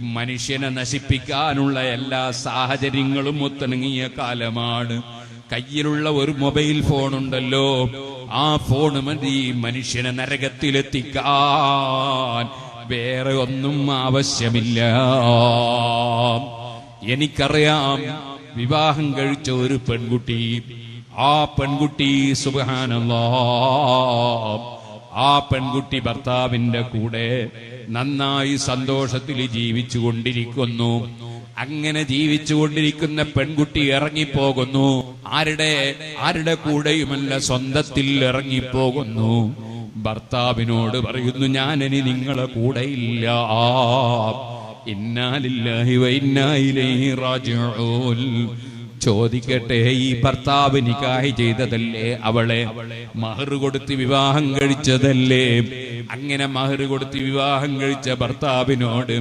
മനുഷ്യനെ നശിപ്പിക്കാനുള്ള എല്ലാ സാഹചര്യങ്ങളും ഒത്തിണങ്ങിയ കാലമാണ്. കയ്യിലുള്ള ഒരു മൊബൈൽ ഫോൺ ഉണ്ടല്ലോ ആ ഫോൺ മതി മനുഷ്യനെ നരകത്തിലെത്തിക്കാൻ. വേറെ ഒന്നും ആവശ്യമില്ല. എനിക്കറിയാം വിവാഹം കഴിച്ച ഒരു പെൺകുട്ടി. ആ പെൺകുട്ടി സുബാനല്ലോ ആ പെൺകുട്ടി ഭർത്താവിന്റെ കൂടെ നന്നായി സന്തോഷത്തിൽ ജീവിച്ചു കൊണ്ടിരിക്കുന്നു അങ്ങനെ ജീവിച്ചു കൊണ്ടിരിക്കുന്ന പെൺകുട്ടി ഇറങ്ങിപ്പോകുന്നു. ആരുടെ? ആരുടെ കൂടെയുമല്ല സ്വന്തത്തിൽ ഇറങ്ങിപ്പോകുന്നു. ഭർത്താവിനോട് പറയുന്നു ഞാൻ ഇനി നിങ്ങളെ കൂടെ ഇല്ല ഇന്നാലില്ലാഹി വൈന്നായിലൈഹി റാജിഊൽ ചോദിക്കട്ടെ ഈ ഭർത്താവ് നിക്കാഹി ചെയ്തതല്ലേ അവളെ? മഹർ കൊടുത്ത് വിവാഹം കഴിച്ചതല്ലേ? അങ്ങനെ മഹർ കൊടുത്ത് വിവാഹം കഴിച്ച ഭർത്താവിനോട്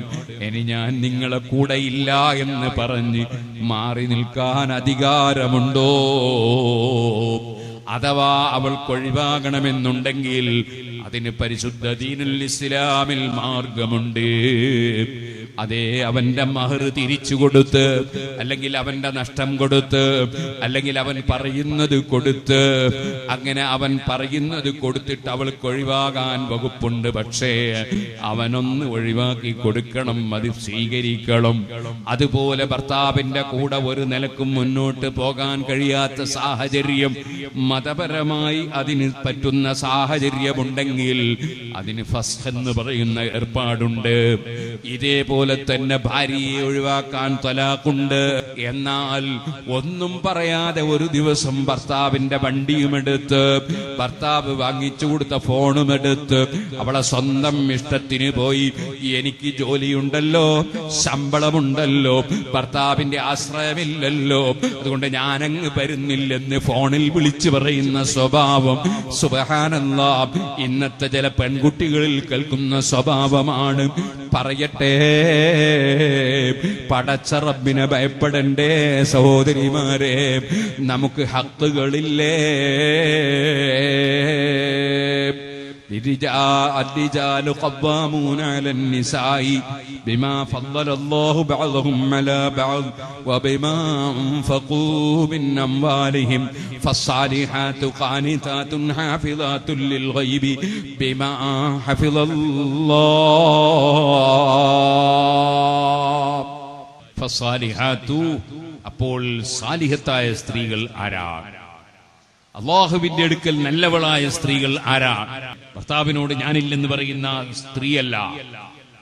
ഇനി ഞാൻ നിങ്ങളെ കൂടെ ഇല്ല എന്ന് പറഞ്ഞ് മാറി നിൽക്കാൻ അധികാരമുണ്ടോ? അഥവാ അവൾക്ക് ഒഴിവാകണമെന്നുണ്ടെങ്കിൽ അതിന് പരിശുദ്ധ ദീനുൽ ഇസ്ലാമിൽ മാർഗമുണ്ട്. അതേ അവന്റെ മഹർ തിരിച്ചു കൊടുത്ത് അല്ലെങ്കിൽ അവന്റെ നഷ്ടം കൊടുത്ത് അല്ലെങ്കിൽ അവൻ പറയുന്നത് കൊടുത്ത് അങ്ങനെ അവൻ പറയുന്നത് കൊടുത്തിട്ട് അവൾക്ക് ഒഴിവാകാൻ വകുപ്പുണ്ട്. പക്ഷേ അവനൊന്ന് ഒഴിവാക്കി കൊടുക്കണം അത് സ്വീകരിക്കണം. അതുപോലെ ഭർത്താവിന്റെ കൂടെ ഒരു നിലക്കും മുന്നോട്ട് പോകാൻ കഴിയാത്ത സാഹചര്യം മതപരമായി അതിന് പറ്റുന്ന സാഹചര്യമുണ്ടെങ്കിൽ അതിന് ഫസ് എന്ന് പറയുന്ന ഏർപ്പാടുണ്ട്. ഇതേപോലെ തന്നെ ഭാര്യയെ ഒഴിവാക്കാൻ തലാക്കുണ്ട് എന്നാൽ ഒന്നും പറയാതെ ഒരു ദിവസം ഭർത്താവിന്റെ വണ്ടിയുമെടുത്ത് ഭർത്താവ് വാങ്ങിച്ചു കൊടുത്ത ഫോണും എടുത്ത് അവളെ സ്വന്തം ഇഷ്ടത്തിന് പോയി. എനിക്ക് ജോലിയുണ്ടല്ലോ ശമ്പളമുണ്ടല്ലോ ഭർത്താവിന്റെ ആശ്രയമില്ലല്ലോ. അതുകൊണ്ട് ഞാനങ്ങ് വരുന്നില്ലെന്ന് ഫോണിൽ വിളിച്ചു പറയുന്ന സ്വഭാവം സുബഹാനല്ല ഇന്നത്തെ ചില പെൺകുട്ടികളിൽ കേൾക്കുന്ന സ്വഭാവമാണ്. പറയട്ടെ. പടച്ച റബ്ബിനെ ഭയപ്പെടണ്ടേ സഹോദരിമാരെ നമുക്ക് ഹക്കുകളില്ലേ? الرجال الرجال قوامون على النساء بما فضل الله بعضهم على بعض وبما انفقوا من اموالهم فالصالحات قانتات حافظات للغيب بما حفظ الله فالصالحات അപ്പോൾ സാലിഹത്തായ സ്ത്രീകൾ ആരാണ് അള്ളാഹുവിന്റെ അടുക്കൽ നല്ലവളായ സ്ത്രീകൾ ആരാ ഭർത്താവിനോട് ഞാനില്ലെന്ന് പറയുന്ന സ്ത്രീയല്ല.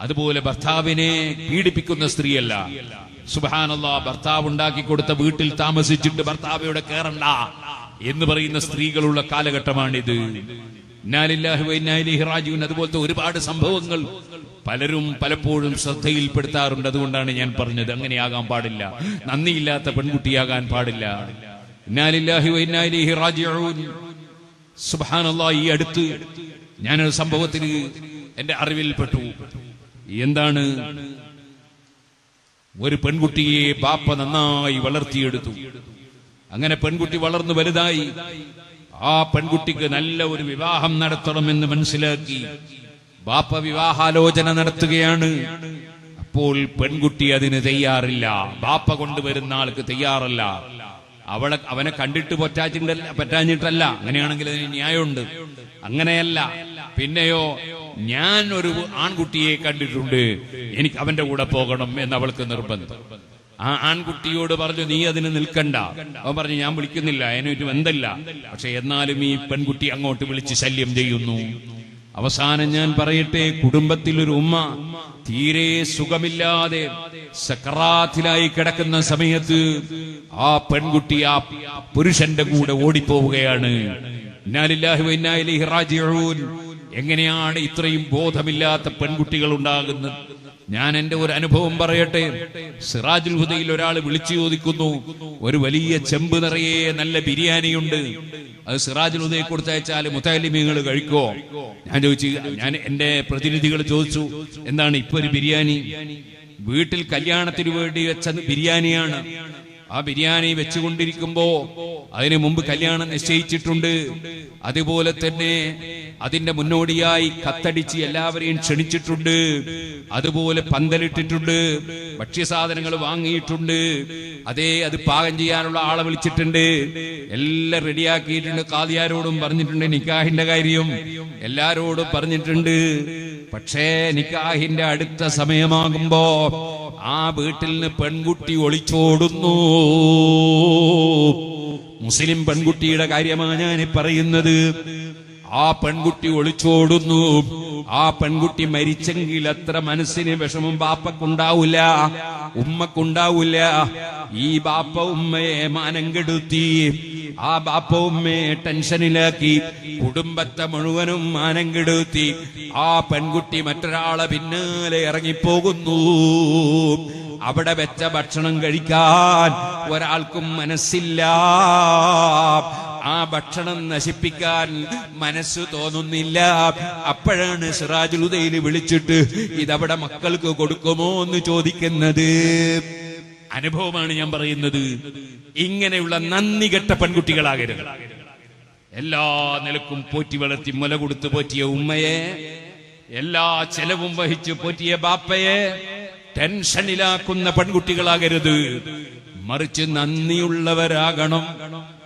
അതുപോലെ ഭർത്താവിനെ പീഡിപ്പിക്കുന്ന സ്ത്രീയല്ല. സുബാനല്ല ഭർത്താവ് ഉണ്ടാക്കി കൊടുത്ത വീട്ടിൽ താമസിച്ചിട്ട് ഭർത്താവയുടെ കയറണ്ട എന്ന് പറയുന്ന സ്ത്രീകളുള്ള കാലഘട്ടമാണിത്. ഇന്നാലില്ലാഹി വൈന്നാലിഹി റാജിഊൻ. അതുപോലത്തെ ഒരുപാട് സംഭവങ്ങൾ പലരും പലപ്പോഴും ശ്രദ്ധയിൽപ്പെടുത്താറുണ്ട്. അതുകൊണ്ടാണ് ഞാൻ പറഞ്ഞത് അങ്ങനെയാകാൻ പാടില്ല. നന്ദിയില്ലാത്ത പെൺകുട്ടിയാകാൻ പാടില്ല. ഈ അടുത്ത് ഞാനൊരു സംഭവത്തിൽ എന്റെ അറിവിൽപ്പെട്ടു. എന്താണ്? ഒരു പെൺകുട്ടിയെ ബാപ്പ നന്നായി വളർത്തിയെടുത്തു. അങ്ങനെ പെൺകുട്ടി വളർന്നു വലുതായി. ആ പെൺകുട്ടിക്ക് നല്ല ഒരു വിവാഹം നടത്തണമെന്ന് മനസ്സിലാക്കി ബാപ്പ വിവാഹാലോചന നടത്തുകയാണ്. അപ്പോൾ പെൺകുട്ടി അതിന് തയ്യാറില്ല. ബാപ്പ കൊണ്ടുവരുന്ന ആൾക്ക് തയ്യാറല്ല. അവളെ അവനെ കണ്ടിട്ട് പൊറ്റാച്ചിട്ട് പറ്റാഞ്ഞിട്ടല്ല. അങ്ങനെയാണെങ്കിൽ അതിന് ന്യായമുണ്ട്. അങ്ങനെയല്ല. പിന്നെയോ ഞാൻ ഒരു ആൺകുട്ടിയെ കണ്ടിട്ടുണ്ട്. എനിക്ക് അവന്റെ കൂടെ പോകണം എന്ന് അവൾക്ക് നിർബന്ധം. ആ ആൺകുട്ടിയോട് പറഞ്ഞു നീ അതിന് നിൽക്കണ്ട. അവൻ പറഞ്ഞു ഞാൻ വിളിക്കുന്നില്ല അതിനൊരു ബന്ധമില്ല. പക്ഷെ എന്നാലും ഈ പെൺകുട്ടി അങ്ങോട്ട് വിളിച്ച് ശല്യം ചെയ്യുന്നു. അവസാനം ഞാൻ പറയട്ടെ കുടുംബത്തിൽ ഒരു ഉമ്മ തീരെ സുഖമില്ലാതെ സക്രാത്തിലായി കിടക്കുന്ന സമയത്ത് ആ പെൺകുട്ടി ആ പുരുഷന്റെ കൂടെ ഓടിപ്പോവുകയാണ്. എങ്ങനെയാണ് ഇത്രയും ബോധമില്ലാത്ത പെൺകുട്ടികൾ ഉണ്ടാകുന്നത്? ഞാൻ എന്റെ ഒരു അനുഭവം പറയട്ടെ. സിറാജുൽ ഹുദയിൽ ഒരാൾ വിളിച്ചു ചോദിക്കുന്നു ഒരു വലിയ ചെമ്പ് നിറയെ നല്ല ബിരിയാണിയുണ്ട്. അത് സിറാജുൽ ഹുദയെ കൊടുത്തയച്ചാൽ മുത്താലിമീങ്ങൾ കഴിക്കോ? ഞാൻ ചോദിച്ചു ഞാൻ എന്റെ പ്രതിനിധികൾ ചോദിച്ചു എന്താണ് ഇപ്പൊ ഒരു ബിരിയാണി? വീട്ടിൽ കല്യാണത്തിന് വേണ്ടി വെച്ച ബിരിയാണിയാണ്. ആ ബിരിയാണി വെച്ചുകൊണ്ടിരിക്കുമ്പോ അതിനു മുമ്പ് കല്യാണം നിശ്ചയിച്ചിട്ടുണ്ട്. അതുപോലെ തന്നെ അതിന്റെ മുന്നോടിയായി കത്തടിച്ച് എല്ലാവരെയും ക്ഷണിച്ചിട്ടുണ്ട്. അതുപോലെ പന്തലിട്ടിട്ടുണ്ട്. ഭക്ഷ്യസാധനങ്ങൾ വാങ്ങിയിട്ടുണ്ട്. അതേ അത് പാകം ചെയ്യാനുള്ള ആളെ വിളിച്ചിട്ടുണ്ട്. എല്ലാം റെഡിയാക്കിയിട്ടുണ്ട്. കാതിയാരോടും പറഞ്ഞിട്ടുണ്ട് നിക്കാഹിന്റെ കാര്യം. എല്ലാരോടും പറഞ്ഞിട്ടുണ്ട്. പക്ഷേ നിക്കാഹിന്റെ അടുത്ത സമയമാകുമ്പോ ആ വീട്ടിൽ നിന്ന് പെൺകുട്ടി ഒളിച്ചോടുന്നു. മുസ്ലിം പെൺകുട്ടിയുടെ കാര്യമാണ് ഞാൻ പറയുന്നത്. ആ പെൺകുട്ടി ഒളിച്ചോടുന്നു. ആ പെൺകുട്ടി മരിച്ചെങ്കിൽ അത്ര മനസ്സിന് വിഷമം ബാപ്പക്കുണ്ടാവില്ല ഉമ്മക്കുണ്ടാവില്ല. ഈ ബാപ്പ ഉമ്മയെ മാനം കെടുത്തി. ആ ബാപ്പുമ്മയെ ടെൻഷനിലാക്കി കുടുംബത്തെ മുഴുവനും മാനം കെടുത്തി ആ പെൺകുട്ടി മറ്റൊരാളെ പിന്നാലെ ഇറങ്ങിപ്പോകുന്നു. അവിടെ വെച്ച ഭക്ഷണം കഴിക്കാൻ ഒരാൾക്കും മനസ്സില്ല. ആ ഭക്ഷണം നശിപ്പിക്കാൻ മനസ്സ് തോന്നുന്നില്ല. അപ്പോഴാണ് സിറാജുലുദയിൽ വിളിച്ചിട്ട് ഇതവിടെ മക്കൾക്ക് കൊടുക്കുമോ എന്ന് ചോദിക്കുന്നത്. അനുഭവമാണ് ഞാൻ പറയുന്നത്. ഇങ്ങനെയുള്ള നന്ദി കെട്ട പെൺകുട്ടികളാകരുത്. എല്ലാ നിലക്കും പോറ്റി വളർത്തി മുല കൊടുത്ത് പോറ്റിയ ഉമ്മയെ എല്ലാ ചെലവും വഹിച്ച് പോറ്റിയ ബാപ്പയെ ടെൻഷനിലാക്കുന്ന പെൺകുട്ടികളാകരുത്. മറിച്ച് നന്ദിയുള്ളവരാകണം.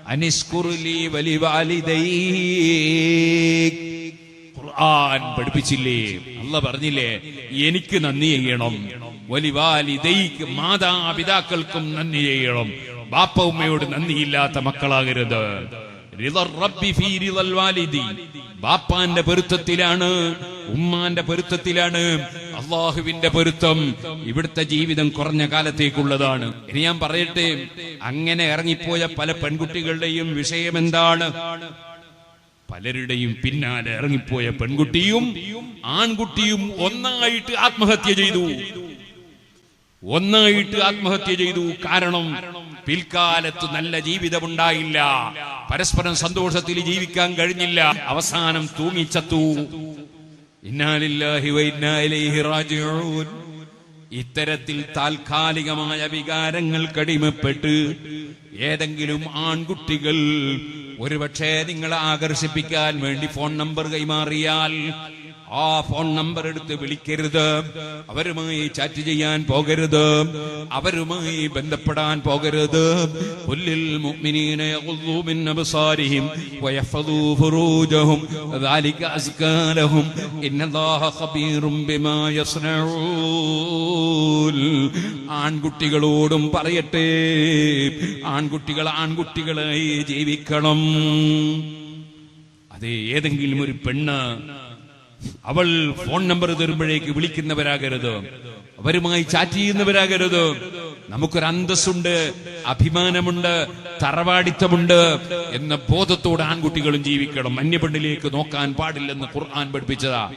അനിസ്കുറുലി വലിവാലിതൈ ഖുർആൻ പഠിപ്പിച്ചില്ലേ? അല്ല പറഞ്ഞില്ലേ? എനിക്ക് നന്ദി ചെയ്യണം. വലിവാലിതൈക്ക് മാതാപിതാക്കൾക്കും നന്ദി ചെയ്യണം. ബാപ്പ ഉമ്മയോട് നന്ദിയില്ലാത്ത മക്കളാകരുത്. ബാപ്പാന്റെ പൊരുത്തത്തിലാണ് ഉമ്മാന്റെ പൊരുത്തത്തിലാണ് അള്ളാഹുവിന്റെ പൊരുത്തം. ഇവിടുത്തെ ജീവിതം കുറഞ്ഞ കാലത്തേക്കുള്ളതാണ്. ഇനി ഞാൻ പറയട്ടെ അങ്ങനെ ഇറങ്ങിപ്പോയ പല പെൺകുട്ടികളുടെയും വിഷയം എന്താണ് പലരുടെയും പിന്നാലെ ഇറങ്ങിപ്പോയ പെൺകുട്ടിയും ആൺകുട്ടിയും ഒന്നായിട്ട് ആത്മഹത്യ ചെയ്തു. ഒന്നായിട്ട് ആത്മഹത്യ ചെയ്തു. കാരണം പിൽക്കാലത്ത് നല്ല ജീവിതമുണ്ടായില്ല. പരസ്പരം സന്തോഷത്തിൽ ജീവിക്കാൻ കഴിഞ്ഞില്ല. അവസാനം തൂങ്ങിച്ചത്തു. ഇത്തരത്തിൽ താൽക്കാലികമായ വികാരങ്ങൾ കടിമപ്പെട്ട് ഏതെങ്കിലും ആൺകുട്ടികൾ ഒരുപക്ഷെ നിങ്ങളെ ആകർഷിപ്പിക്കാൻ വേണ്ടി ഫോൺ നമ്പർ കൈമാറിയാൽ ആ ഫോൺ നമ്പർ എടുത്ത് വിളിക്കരുത്. അവരുമായി ചാറ്റ് ചെയ്യാൻ പോകരുത്. അവരുമായി ബന്ധപ്പെടാൻ പോകരുത്. ആൺകുട്ടികളോടും പറയട്ടെ. ആൺകുട്ടികൾ ആൺകുട്ടികളായി ജീവിക്കണം. അതെ ഏതെങ്കിലും ഒരു പെണ്ണ് അവൾ ഫോൺ നമ്പർ തരുമ്പോഴേക്ക് വിളിക്കുന്നവരാകരുത്? അവരുമായി ചാറ്റ് ചെയ്യുന്നവരാകരുത്? നമുക്കൊരു അന്തസ്സുണ്ട് അഭിമാനമുണ്ട് തറവാടിത്തമുണ്ട് എന്ന ബോധത്തോടെ ആൺകുട്ടികളും ജീവിക്കണം. അന്യപെണ്ണിലേക്ക് നോക്കാൻ പാടില്ലെന്ന് ഖുർആൻ പഠിപ്പിച്ചതാ.